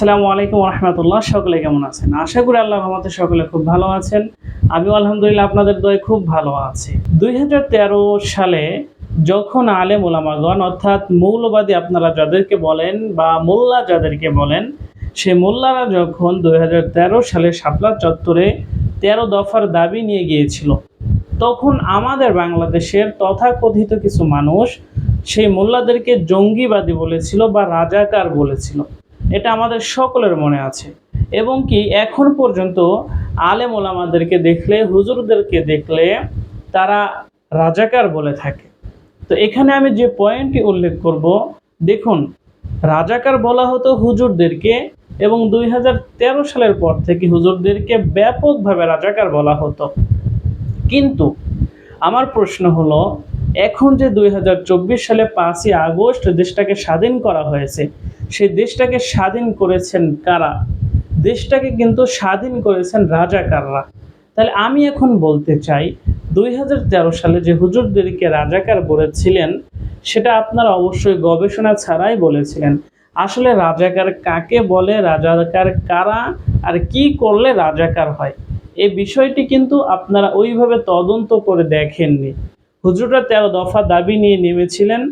আসসালামু আলাইকুম রহমতুল্লাহ। সকলে কেমন আছেন? আশা করি আল্লাহ রহমতে সকলে খুব ভালো আছেন। আমিও আলহামদুলিল্লাহ আপনাদের দয়ে খুব ভালো আছি। দুই সালে যখন আলেম ওলামাগণ অর্থাৎ মৌলবাদী আপনারা যাদেরকে বলেন বা মোল্লা যাদেরকে বলেন, সে মোল্লারা যখন দুই হাজার তেরো সালে শাপলা চত্বরে তেরো দফার দাবি নিয়ে গিয়েছিল, তখন আমাদের বাংলাদেশের তথাকথিত কিছু মানুষ সেই মোল্লাদেরকে জঙ্গিবাদী বলেছিল বা রাজাকার বলেছিল। এটা আমাদের সকলের মনে আছে। এবং কি এখন পর্যন্ত আলেম ওলামাদেরকে দেখলে, হুজুরদেরকে দেখলে তারা রাজাকার বলে থাকে। তো এখানে আমি যে পয়েন্টটি উল্লেখ করব, দেখুন, রাজাকার বলা হতো হুজুরদেরকে এবং দুই হাজার তেরো সালের পর থেকে হুজুরদেরকে ব্যাপকভাবে রাজাকার বলা হতো। কিন্তু আমার প্রশ্ন হলো, এখন যে দুই হাজার চব্বিশ সালে পাঁচই আগস্ট দেশটাকে স্বাধীন করা হয়েছে সেই দেশটাকে স্বাধীন করেছেন কারা? দেশটাকে কিন্তু স্বাধীন করেছেন রাজাকাররা। তাহলে আমি এখন বলতে চাই, দুই হাজার তেরো সালে যে হুজুরদেরকে রাজাকার বলেছিলেন, সেটা আপনারা অবশ্যই গবেষণা ছাড়াই বলেছিলেন। আসলে রাজাকার কাকে বলে, রাজাকার কারা, আর কি করলে রাজাকার হয়? এই বিষয়টি কিন্তু আপনারা ওইভাবে তদন্ত করে দেখেননি। হুজুররা তেরো দফা দাবি নিয়ে নেমেছিলেন,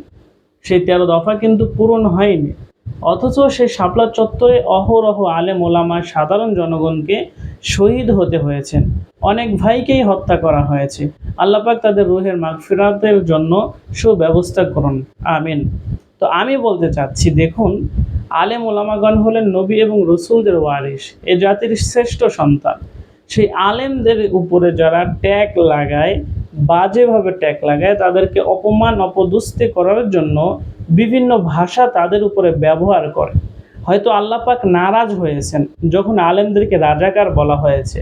সেই তেরো দফা কিন্তু পূরণ হয়নি। অথচ সেই শাপলা চত্বরে অহরহ আলেম ওলামা সাধারণ জনগণকে শহীদ হতে হয়েছেন। অনেক ভাইকেই হত্যা করা হয়েছে। আল্লাপাক তাদের রুহের মাগফিরাতের জন্য সুব্যবস্থা করুন। আমিন। তো আমি বলতে চাচ্ছি, দেখুন, আলেম ওলামাগণ হলেন নবী এবং রসুলদের ওয়ারিস এ জাতির শ্রেষ্ঠ সন্তান। সেই আলেমদের উপরে যারা ট্যাগ লাগায়, বাজেভাবে ট্যাগ লাগায়, তাদেরকে অপমান, অপদুস্তি করার জন্য বিভিন্ন ভাষা তাদের উপরে ব্যবহার করে। হয়তো আল্লাপাক নারাজ হয়েছেন যখন আলেমদেরকে রাজাকার বলা হয়েছে।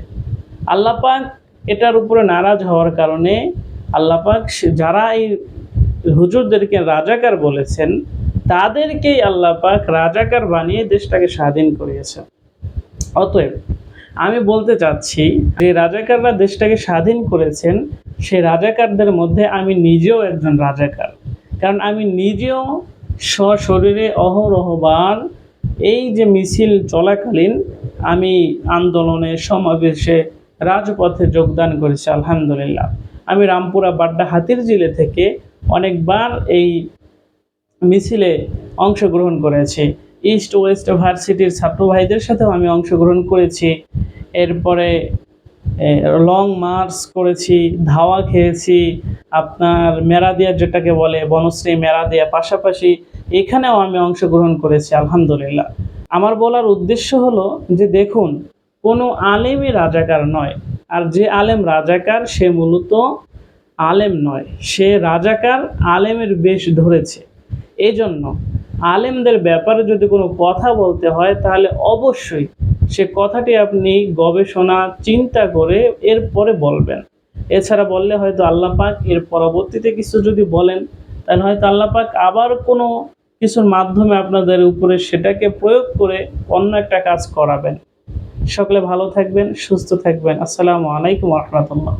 আল্লাপাক এটার উপরে নারাজ হওয়ার কারণে আল্লাপাক যারা এই হুজুরদেরকে রাজাকার বলেছেন, তাদেরকেই আল্লাপাক রাজাকার বানিয়ে দেশটাকে স্বাধীন করিয়েছেন। অতএব আমি বলতে চাচ্ছি, যে রাজাকাররা দেশটাকে স্বাধীন করেছেন সেই রাজাকারদের মধ্যে আমি নিজেও একজন রাজাকার। কারণ আমি নিজেও সশরীরে অহরহবার এই যে মিছিল চলাকালীন আমি আন্দোলনে, সমাবেশে, রাজপথে যোগদান করেছি, আলহামদুলিল্লাহ। আমি রামপুরা বাড্ডা হাতির জিলে থেকে অনেকবার এই মিছিলে অংশগ্রহণ করেছি। ইস্ট ওয়েস্ট ভার্সিটির ছাত্র ভাইদের সাথেও আমি অংশগ্রহণ করেছি। এরপরে লং মার্চ করেছি, ধাওয়া খেয়েছি, আপনার মেরাদিয়া যেটাকে বলে, বনশ্রী মেরাদিয়া, পাশাপাশি এখানেও আমি অংশগ্রহণ করেছি, আলহামদুলিল্লাহ। আমার বলার উদ্দেশ্য হলো যে দেখুন, কোনো আলেমই রাজাকার নয়, আর যে আলেম রাজাকার, সে মূলত আলেম নয়, সে রাজাকার আলেমের বেশ ধরেছে। এই জন্য আলেমদের ব্যাপারে যদি কোনো কথা বলতে হয়, তাহলে অবশ্যই সে কথাটি আপনি গবেষণা, চিন্তা করে এরপরে বলবেন। এছাড়া বললে হয়তো আল্লাহ পাক এর পরবর্তীতে কিছু যদি বলেন, তাহলে হয়তো আল্লাহ পাক আবার কোনো কিছুর মাধ্যমে আপনাদের উপরে সেটাকে প্রয়োগ করে অন্য একটা কাজ করাবেন। সকলে ভালো থাকবেন, সুস্থ থাকবেন। আসসালামু আলাইকুম রহমতুল্লাহ।